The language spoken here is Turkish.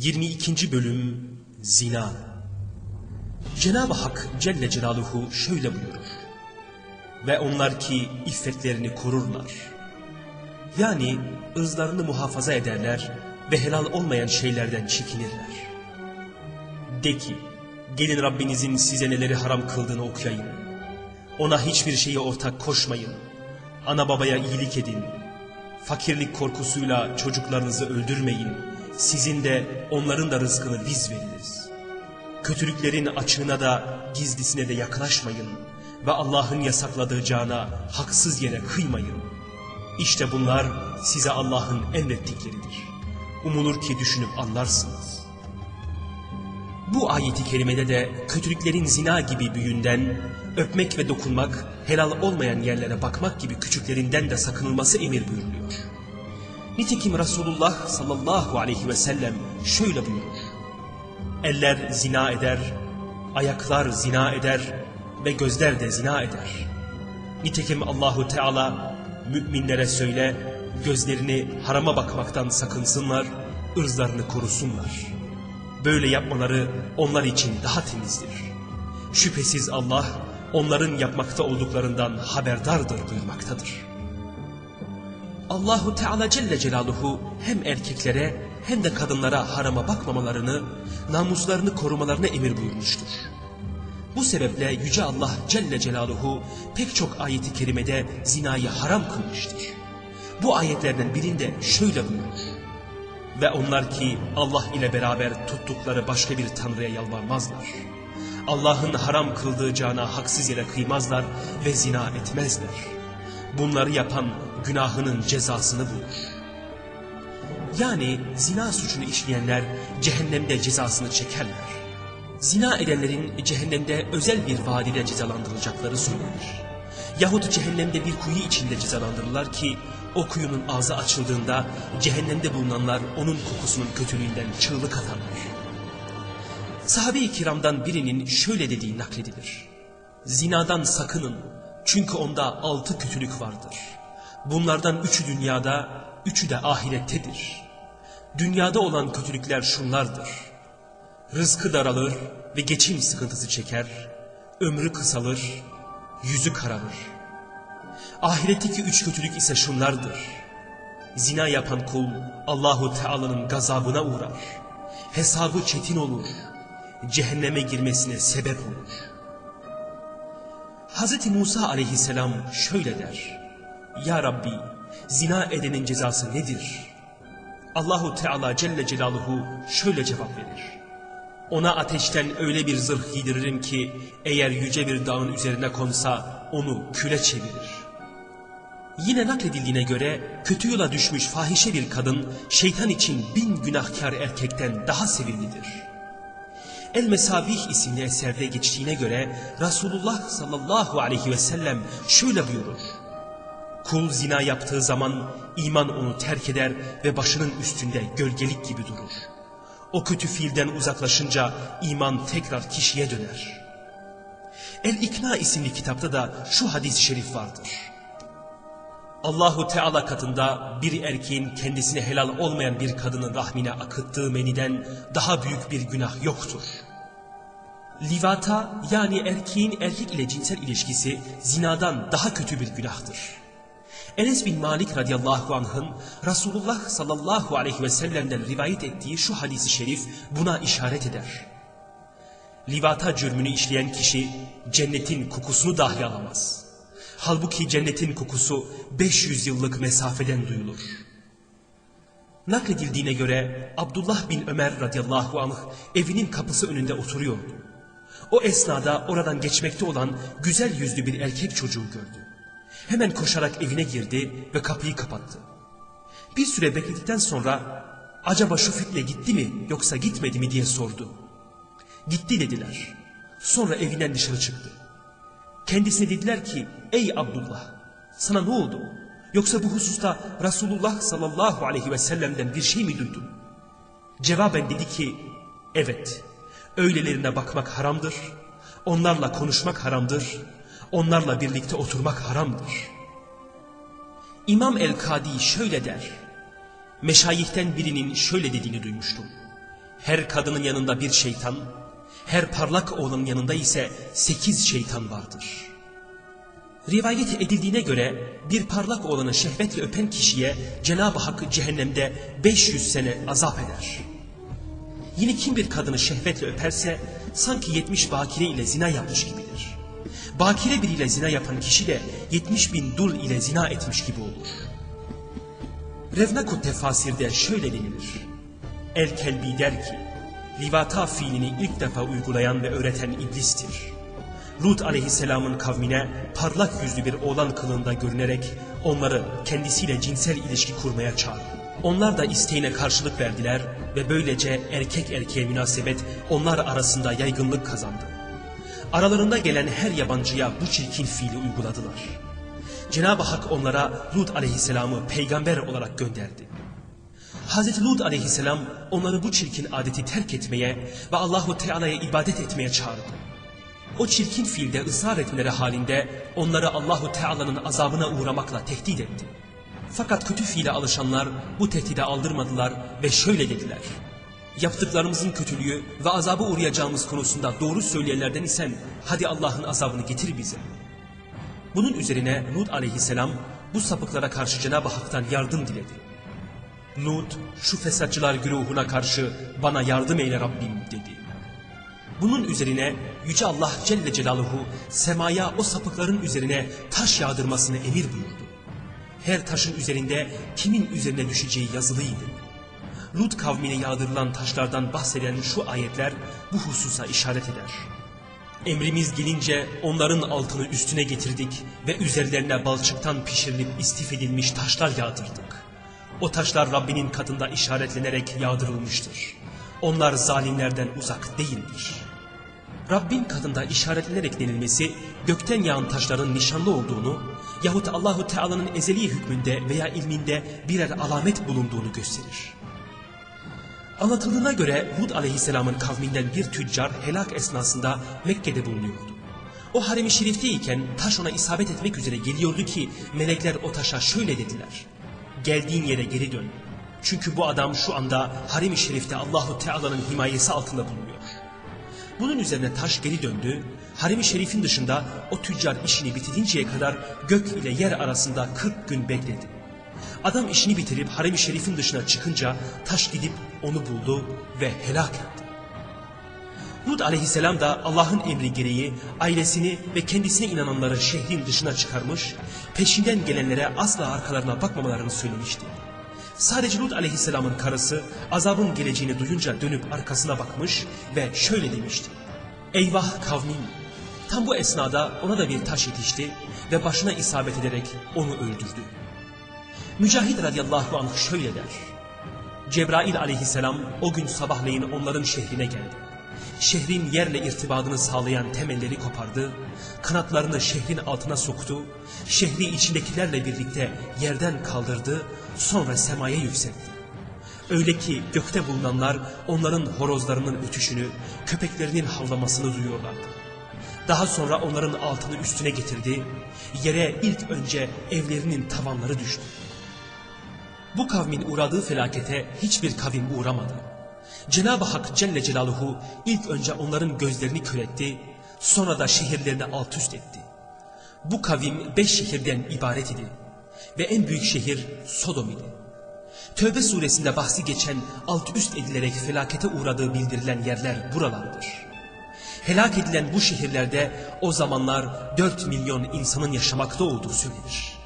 22. Bölüm Zina Cenab-ı Hak Celle Celaluhu şöyle buyurur. Ve onlar ki iffetlerini korurlar. Yani ızlarını muhafaza ederler ve helal olmayan şeylerden çekinirler. De ki, gelin Rabbinizin size neleri haram kıldığını okuyayım. Ona hiçbir şeye ortak koşmayın. Ana babaya iyilik edin. Fakirlik korkusuyla çocuklarınızı öldürmeyin. Sizin de onların da rızkını biz veririz. Kötülüklerin açığına da gizlisine de yaklaşmayın. Ve Allah'ın yasakladığı cana haksız yere kıymayın. İşte bunlar size Allah'ın emrettikleridir. Umulur ki düşünüp anlarsınız. Bu ayeti kerimede de kötülüklerin zina gibi büyünden, öpmek ve dokunmak, helal olmayan yerlere bakmak gibi küçüklerinden de sakınılması emir buyuruluyor. Nitekim Resulullah sallallahu aleyhi ve sellem şöyle buyurur. Eller zina eder, ayaklar zina eder ve gözler de zina eder. Nitekim Allahu Teala müminlere söyle, gözlerini harama bakmaktan sakınsınlar, ırzlarını korusunlar. Böyle yapmaları onlar için daha temizdir. Şüphesiz Allah onların yapmakta olduklarından haberdardır buyurmaktadır. Allahu Teala Celle Celaluhu hem erkeklere hem de kadınlara harama bakmamalarını, namuslarını korumalarını emir buyurmuştur. Bu sebeple Yüce Allah Celle Celaluhu pek çok ayeti kerimede zinayı haram kılmıştır. Bu ayetlerden birinde şöyle buyurur. Ve onlar ki Allah ile beraber tuttukları başka bir tanrıya yalvarmazlar. Allah'ın haram kıldığı cana haksız yere kıymazlar ve zina etmezler. Bunları yapan günahının cezasını bulur. Yani zina suçunu işleyenler cehennemde cezasını çekerler. Zina edenlerin cehennemde özel bir vadide cezalandırılacakları söylenir. Yahut cehennemde bir kuyu içinde cezalandırırlar ki o kuyunun ağzı açıldığında cehennemde bulunanlar onun kokusunun kötülüğünden çığlık atarlar. Sahabe-i kiramdan birinin şöyle dediği nakledilir. Zinadan sakının çünkü onda altı kötülük vardır. Bunlardan üçü dünyada, üçü de ahirettedir. Dünyada olan kötülükler şunlardır. Rızkı daralır ve geçim sıkıntısı çeker, ömrü kısalır, yüzü kararır. Ahiretteki üç kötülük ise şunlardır. Zina yapan kul Allahu Teala'nın gazabına uğrar. Hesabı çetin olur. Cehenneme girmesine sebep olur. Hz. Musa aleyhisselam şöyle der. Ya Rabbi zina edenin cezası nedir? Allahu Teala Celle Celaluhu şöyle cevap verir. Ona ateşten öyle bir zırh giydiririm ki eğer yüce bir dağın üzerine konsa onu küle çevirir. Yine nakledildiğine göre kötü yola düşmüş fahişe bir kadın şeytan için bin günahkar erkekten daha sevimlidir. El Mesabih isimli eserde geçtiğine göre Resulullah sallallahu aleyhi ve sellem şöyle buyurur. Kul zina yaptığı zaman iman onu terk eder ve başının üstünde gölgelik gibi durur. O kötü fiilden uzaklaşınca iman tekrar kişiye döner. El-İkna isimli kitapta da şu hadis-i şerif vardır. Allahu Teala katında bir erkeğin kendisine helal olmayan bir kadının rahmine akıttığı meniden daha büyük bir günah yoktur. Livata yani erkeğin erkek ile cinsel ilişkisi zinadan daha kötü bir günahtır. Enes bin Malik radıyallahu anh'ın Resulullah sallallahu aleyhi ve sellem'den rivayet ettiği şu hadisi şerif buna işaret eder. Livata cürmünü işleyen kişi cennetin kokusunu dahi alamaz. Halbuki cennetin kokusu 500 yıllık mesafeden duyulur. Nakledildiğine göre Abdullah bin Ömer radıyallahu anh evinin kapısı önünde oturuyordu. O esnada oradan geçmekte olan güzel yüzlü bir erkek çocuğu gördü. Hemen koşarak evine girdi ve kapıyı kapattı. Bir süre bekledikten sonra acaba şu fitne gitti mi yoksa gitmedi mi diye sordu. Gitti dediler. Sonra evinden dışarı çıktı. Kendisine dediler ki ey Abdullah sana ne oldu? Yoksa bu hususta Resulullah sallallahu aleyhi ve sellem'den bir şey mi duydun? Cevaben dedi ki evet öylelerine bakmak haramdır. Onlarla konuşmak haramdır. Onlarla birlikte oturmak haramdır. İmam el-Kadi şöyle der. Meşayihten birinin şöyle dediğini duymuştum. Her kadının yanında bir şeytan, her parlak oğlanın yanında ise sekiz şeytan vardır. Rivayet edildiğine göre bir parlak oğlanı şehvetle öpen kişiye Cenab-ı Hak cehennemde 500 sene azap eder. Yine kim bir kadını şehvetle öperse sanki 70 bakire ile zina yapmış gibidir. Bakire biriyle zina yapan kişi de 70 bin dul ile zina etmiş gibi olur. Revnakut tefasirde şöyle denilir. El Kelbi der ki, livata fiilini ilk defa uygulayan ve öğreten iblistir. Lut aleyhisselamın kavmine parlak yüzlü bir oğlan kılığında görünerek onları kendisiyle cinsel ilişki kurmaya çağırdı. Onlar da isteğine karşılık verdiler ve böylece erkek erkeğe münasebet onlar arasında yaygınlık kazandı. Aralarında gelen her yabancıya bu çirkin fiili uyguladılar. Cenab-ı Hak onlara Lut aleyhisselamı peygamber olarak gönderdi. Hazreti Lut aleyhisselam onları bu çirkin adeti terk etmeye ve Allahu Teala'ya ibadet etmeye çağırdı. O çirkin fiilde ısrar etmeleri halinde onları Allahu Teala'nın azabına uğramakla tehdit etti. Fakat kötü fiile alışanlar bu tehdide aldırmadılar ve şöyle dediler. Yaptıklarımızın kötülüğü ve azabı uğrayacağımız konusunda doğru söyleyenlerden isen hadi Allah'ın azabını getir bize. Bunun üzerine Lut aleyhisselam bu sapıklara karşı Cenab-ı Hak'tan yardım diledi. Lut şu fesatçılar güruhuna karşı bana yardım eyle Rabbim dedi. Bunun üzerine Yüce Allah Celle Celaluhu semaya o sapıkların üzerine taş yağdırmasını emir buyurdu. Her taşın üzerinde kimin üzerine düşeceği yazılıydı. Lut kavmine yağdırılan taşlardan bahseden şu ayetler bu hususa işaret eder. Emrimiz gelince onların altını üstüne getirdik ve üzerlerine balçıktan pişirilip istif edilmiş taşlar yağdırdık. O taşlar Rabbinin katında işaretlenerek yağdırılmıştır. Onlar zalimlerden uzak değildir. Rabbin katında işaretlenerek denilmesi gökten yağan taşların nişanlı olduğunu yahut Allahu Teala'nın ezeli hükmünde veya ilminde birer alamet bulunduğunu gösterir. Anlatıldığına göre Hud aleyhisselamın kavminden bir tüccar helak esnasında Mekke'de bulunuyordu. O harem-i şerifteyken taş ona isabet etmek üzere geliyordu ki melekler o taşa şöyle dediler. Geldiğin yere geri dön. Çünkü bu adam şu anda harem-i şerifte Allahu Teala'nın himayesi altında bulunuyor. Bunun üzerine taş geri döndü. Harem-i şerifin dışında o tüccar işini bitirinceye kadar gök ile yer arasında 40 gün bekledi. Adam işini bitirip harem-i şerifin dışına çıkınca taş gidip onu buldu ve helak etti. Lut aleyhisselam da Allah'ın emri gereği ailesini ve kendisine inananları şehrin dışına çıkarmış, peşinden gelenlere asla arkalarına bakmamalarını söylemişti. Sadece Lut aleyhisselamın karısı azabın geleceğini duyunca dönüp arkasına bakmış ve şöyle demişti. Eyvah kavmim! Tam bu esnada ona da bir taş yetişti ve başına isabet ederek onu öldürdü. Mücahit radıyallahu anh şöyle der. Cebrail aleyhisselam o gün sabahleyin onların şehrine geldi. Şehrin yerle irtibadını sağlayan temelleri kopardı, kanatlarını şehrin altına soktu, şehri içindekilerle birlikte yerden kaldırdı, sonra semaya yükseltti. Öyle ki gökte bulunanlar onların horozlarının ötüşünü, köpeklerinin havlamasını duyuyorlardı. Daha sonra onların altını üstüne getirdi, yere ilk önce evlerinin tavanları düştü. Bu kavmin uğradığı felakete hiçbir kavim uğramadı. Cenab-ı Hak Celle Celaluhu ilk önce onların gözlerini kör etti, sonra da şehirlerini alt üst etti. Bu kavim beş şehirden ibaret idi ve en büyük şehir Sodom idi. Tövbe suresinde bahsi geçen alt üst edilerek felakete uğradığı bildirilen yerler buralardır. Helak edilen bu şehirlerde o zamanlar 4 milyon insanın yaşamakta olduğu söylenir.